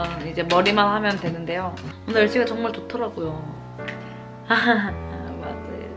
오랜만이네요. 아, 이제 머리만 하면 되는데요. 오늘 날씨가 정말 좋더라고요. 맞아요.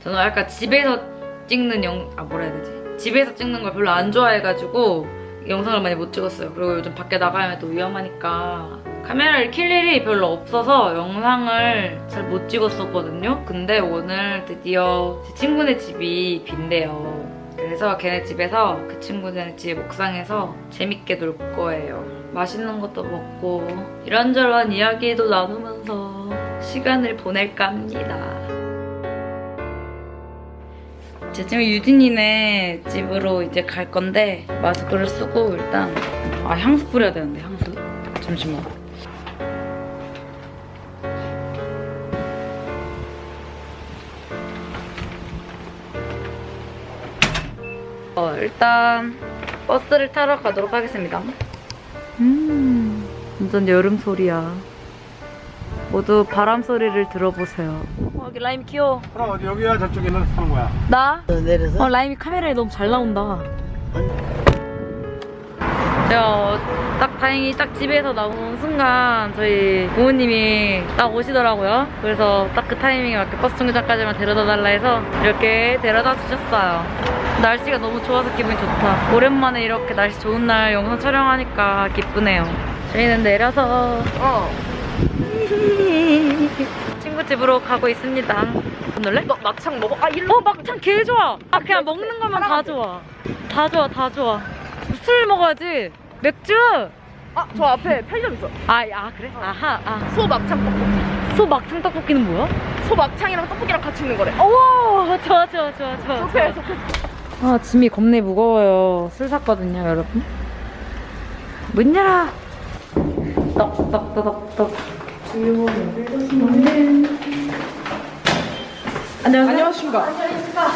저는 약간 집에서 찍는 영, 아 뭐라 해야 되지? 집에서 찍는 걸 별로 안 좋아해가지고 영상을 많이 못 찍었어요. 그리고 요즘 밖에 나가면 또 위험하니까 카메라를 킬 일이 별로 없어서 영상을 잘 못 찍었었거든요. 근데 오늘 드디어 제 친구네 집이 빈대요. 그래서 걔네 집에서 그 친구네 집 옥상에서 재밌게 놀 거예요. 맛있는 것도 먹고 이런저런 이야기도 나누면서 시간을 보낼까 합니다. 제 친구 유진이네 집으로 이제 갈 건데 마스크를 쓰고 일단 아 향수 뿌려야 되는데 향수 잠시만 어 일단 버스를 타러 가도록 하겠습니다 음 완전 여름 소리야 모두 바람 소리를 들어보세요 어, 여기 라임 귀여워 그럼 어디 여기야 저쪽에는 사는 거야? 나? 내려서? 어, 라임이 카메라에 너무 잘 나온다. 제가 딱 다행히 딱 집에서 나온 순간 저희 부모님이 딱 오시더라고요. 그래서 딱 그 타이밍에 맞게 버스 정류장까지만 데려다 달라 해서 이렇게 데려다 주셨어요. 날씨가 너무 좋아서 기분이 좋다. 오랜만에 이렇게 날씨 좋은 날 영상 촬영하니까 기쁘네요. 저희는 내려서 어. 친구 집으로 가고 있습니다. 오늘래? 너 막창 먹어? 아, 일로. 어 막창 개 좋아. 아 그냥 먹는 거면 다 좋아. 다 좋아 다 좋아. 술 먹어야지. 맥주. 아, 저 앞에 편의점 있어. 아, 아 그래? 아하 아. 소 막창 떡볶이. 소 막창 떡볶이는 뭐야? 소 막창이랑 떡볶이랑 같이 있는 거래. 오 좋아 좋아 좋아 좋아. 좋대, 좋대. 아 짐이 겁내 무거워요. 술 샀거든요 여러분. 문 열어. 떡떡떡떡. 안녕하세요. 안녕하십니까.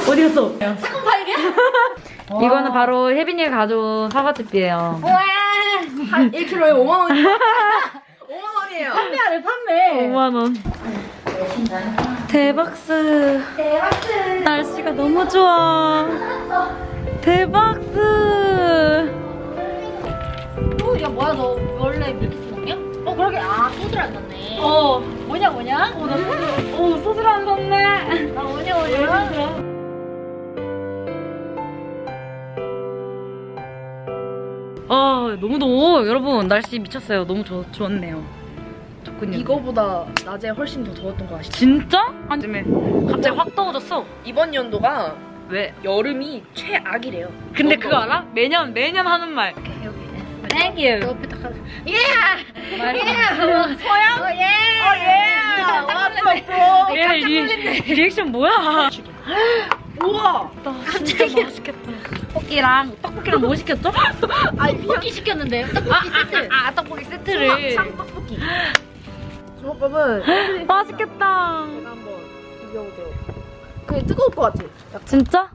어디 갔어? 사건 발견? 이거는 바로 혜빈이가 가져온 사과즙이에요. 한 1kg에 5만 원. 5만 원이에요. 판매하래 판매 5만 원. 대박스. 대박스 날씨가 너무 좋아. 대박스. 어, 야 뭐야 너 원래 밀키스 먹냐? 어 그러게 아 소주를 안 샀네 어. 뭐냐 뭐냐? 어, 나 소주, 어, 소주를 안 샀네. 나 뭐냐 뭐냐? 아, 너무너무, 여러분, 날씨 미쳤어요. 너무 좋, 좋았네요. 좋군요. 이거보다 낮에 훨씬 더 더웠던 거 아시죠? 진짜? 아니, 갑자기 확 더워졌어. 이번 연도가 왜? 여름이 최악이래요. 근데 너무 그거 알아? 매년, 매년 하는 말. Thank you. 옆에 딱 말. 서양? 어, 예! 어, 예! 왔어, 또! 얘 리, 리액션 뭐야? 우와! 나 진짜 맛있겠다. 떡볶이랑, 떡볶이랑 뭐 시켰죠? 아니 떡볶이 시켰는데 떡볶이 세트 아, 떡볶이 세트를. 떡볶이. 주먹밥은 맛있겠다. 제가 한번 비벼보세요. 그게 뜨거울 것 같아. 약간. 진짜?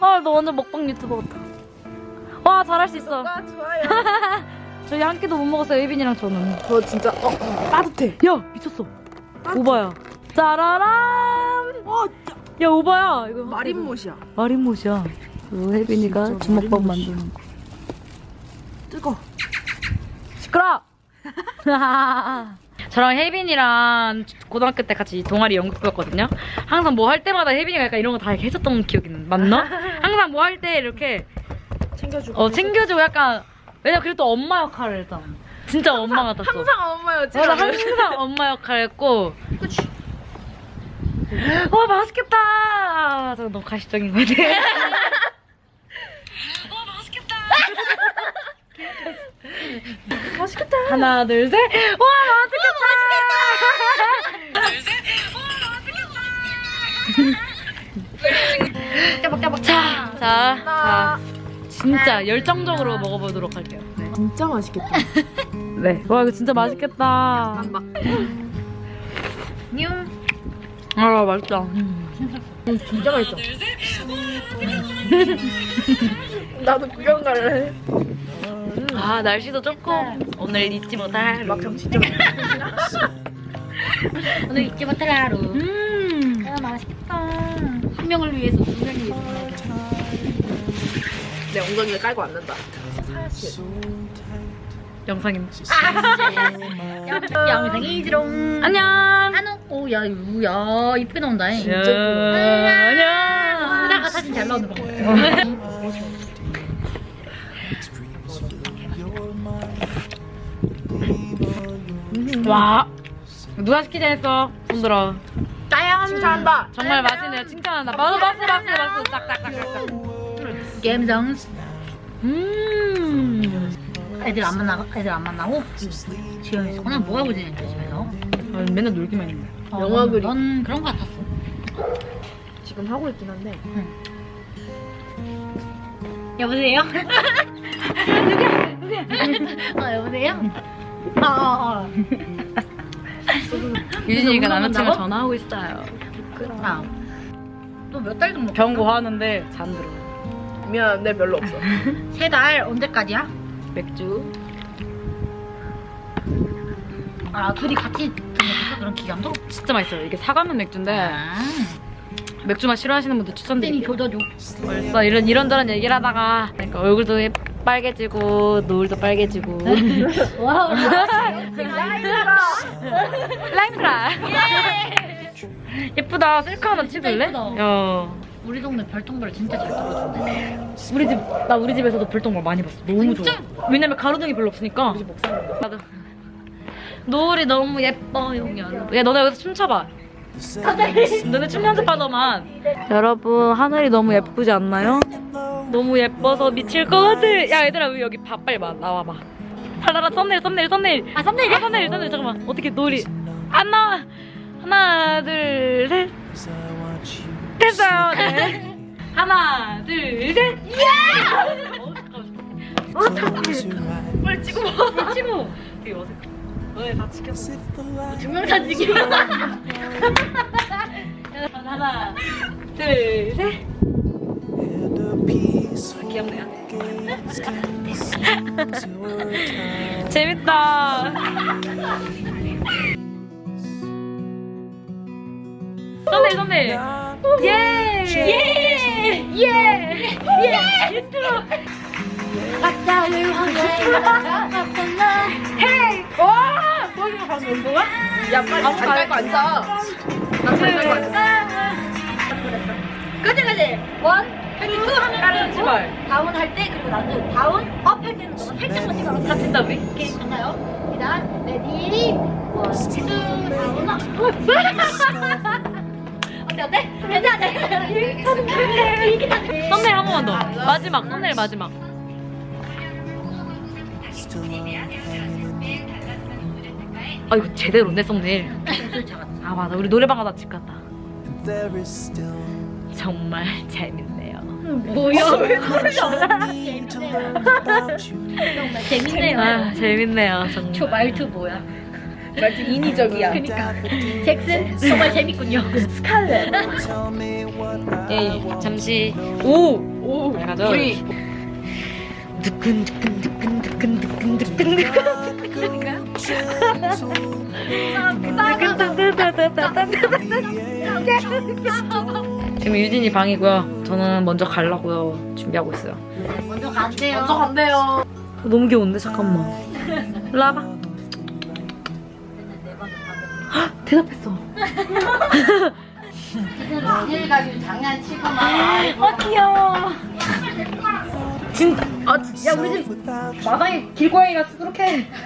아, 너 완전 먹방 유튜버 같아. 와, 잘할 수 있어. 아, 좋아요. 저희 한 끼도 못 먹었어요, 예빈이랑 저는. 저 진짜, 어, 따뜻해. 야, 미쳤어. 오바야. 짜라란. 와, 야, 오바야. 이거 마린못이야. 마린못이야. 그 혜빈이가 진짜 주먹밥 마린못이야. 만드는 거. 뜨거. 시끄러. 저랑 혜빈이랑 고등학교 때 같이 동아리 연극 배웠거든요. 항상 뭐 할 때마다 혜빈이가 약간 이런 거 다 해줬던 기억이 나. 맞나? 항상 뭐 할 때 이렇게 챙겨주고. 어 챙겨주고 약간 왜냐 그래도 엄마 역할을 했잖아. 진짜 엄마 같았어. 항상 엄마였지. 맞아 항상 엄마 역할 했고. 와 맛있겠다. 저 너무 가식적인 거 같아. 와 맛있겠다. 맛있겠다. 하나 둘 셋. 와 맛있겠다. 짜박짜박 자, 자, 자. 진짜 열정적으로 먹어보도록 할게요. 네. 진짜 맛있겠다. 네. 와 이거 진짜 맛있겠다. 뉴아 맛있다. 진짜 맛있어. 나도 구경 갈래. 아 날씨도 좋고 오늘 잊지 못할 진짜 맛있어. 오늘 잊지 못할 하루 음. 아 맛있겠다 한 명을 위해서 두 명을 위해서 내 엉덩이를 깔고 앉는다. 영상입니다. 양생이지롱. 안녕. 안녕. 오, 야, 유, 야, 이쁘게 나온다. 잉. 야, 안녕. 후다가 사진 잘 나오는 거. 와. 누가 시키자 했어? 손 들어. 짜양 칭찬한다. 정말 맛있네요. 칭찬한다. 박수, 박수, 박수, 박수. 짝짝짝짝 짝. 감성. 음. 애들 안 만나, 애들 안 만나고. 지연이 오늘 뭐 하고 지냈지 집에서? 아, 맨날 놀기만 했네. 어, 영화 넌- 그리. 넌 그런 거 같았어. 지금 하고 있긴 한데. 여보세요? 누구야? 누구야? 어, 여보세요? 어, 어, 어. 유진이가 남자친구? 전화하고 있어요. 아. 너몇 달 정도? 경고하는데 잠들어. 미안, 내 별로 없어. 세 달 언제까지야? 맥주. 아, 둘이 같이 등록했어? 그런 기간도? 진짜 맛있어요. 이게 사과면 맥주인데 아. 맥주 맛 싫어하시는 분들 땡이 추천드릴게요. 조져줘. 벌써 이런 이런저런 얘기를 하다가 그러니까 얼굴도 예- 빨개지고 노을도 빨개지고 와우. 라임드라 예쁘다 셀카 하나 찍을래? 예쁘다. 야 우리 동네 별똥별 진짜 잘 떨어준대. 우리 집 나 우리 집에서도 별똥별 많이 봤어. 너무 진짜? 좋아. 왜냐면 가로등이 별로 없으니까. 나도 노을이 너무 예뻐 용연 야 너네 여기서 춤춰봐. 너네 춤 연습하더만. 여러분 하늘이 너무 예쁘지 않나요? 너무 예뻐서 미칠 것 같아. 야 얘들아 왜 여기 봐 빨리 와 나와봐. 하나라 썸네일 썸네일 썸네일. 아, 썸네일? 아 썸네일 썸네일. 잠깐만. 어떻게 노을이. 안 나와. 하나 둘 셋 됐어요. 네. 하나 둘셋. 어 잠깐만. 빨리 찍어. 빨리 찍어. 되게 어색해. 너네 다 지켰어. 증명사진 찍기. 하나 둘 셋. 귀엽네요. 재밌다. 썸네일 썸네일 예! 예! 예! 예! 유튜브 가짜를 황제. 헤이! 와! 거기가 방금? 야, 빨리 앉아. 앉아. 원, 여기 투 하면 까르지 말. 다운 할 때, 그리고 나도 다운, 업 할 때는 너가 살짝만 찍어. 다 친다 우리? 오케이, 됐나요? 일단, 레디, 원, 투, 다운, 업. 어때, 어때? 괜찮아. 썸네일 한 번만 더. 마지막 썸네일 마지막. 아 이거 제대로네 썸네일. 아 맞아 우리 노래방 가다 집 갔다. 정말 재밌네요. 뭐야? 왜 정말 재밌네요. 아 재밌네요 정말. 저 말투 뭐야? 말투 인위적이야. 그니까 잭슨 정말 재밌군요. 스칼렛. 예 잠시 오 오, 가죠. 우리 두근 두근 두근 두근 두근 두근 두근 지금 유진이 방이고요. 저는 먼저 가려고요. 준비하고 있어요. 먼저 가세요. 먼저 간대요. 너무 귀여운데 잠깐만. 일로 와봐. 대답했어. 일 가지고 장난치고만. 아 귀여워. 진짜 아, 진- 야 우리 집 마당에 길고양이가 수두룩해.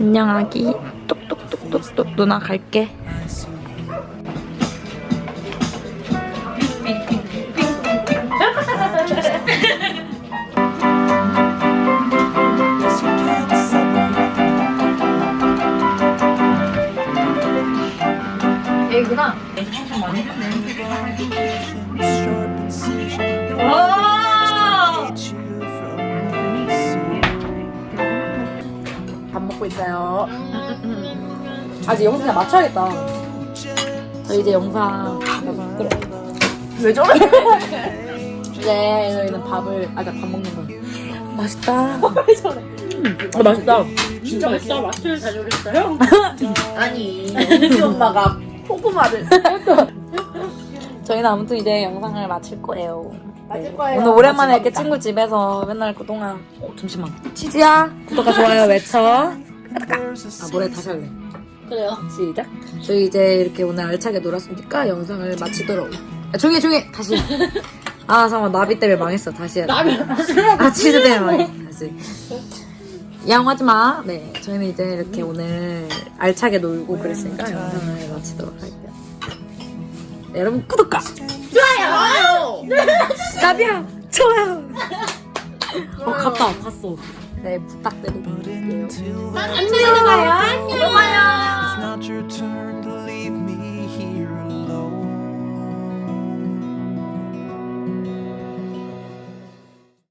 안녕 아기. 똑똑똑똑똑 누나 갈게. 얘구나. 밥 먹고 있어요. 아직 영상 다 맞춰야겠다. 저 이제 영상 왜 저래? 이제 저희는 밥을 아까 밥 먹는 거. 맛있다. 왜 저래? 아 맛있다. 진짜 맛있어. 마트를 다녀오셨어요? 아니, 우리 엄마가 포그마를. 저희는 아무튼 이제 영상을 마칠 거예요. 마칠 네. 거예요. 오늘 오랜만에 이렇게. 친구 집에서 맨날 그동안 어, 잠시만 치즈야 구독과 좋아요 외쳐 아 뭐래 다시 할래 그래요. 시작 저희 이제 이렇게 오늘 알차게 놀았으니까 영상을 마치도록 아, 조용히 해, 조용히 해. 다시 아 잠깐만 나비 때문에 망했어 다시 해야 돼 아, 치즈 때문에 망했어 다시 양호하지 마. 네, 저희는 이제 이렇게 오늘 알차게 놀고 그랬으니까 영상을 마치도록 할게요. 네, 여러분 구독과 좋아요. 나비야 좋아요. 어 갔다 갔어. 네 부탁드릴게요. 안녕히 가요. 안녕. It's not your turn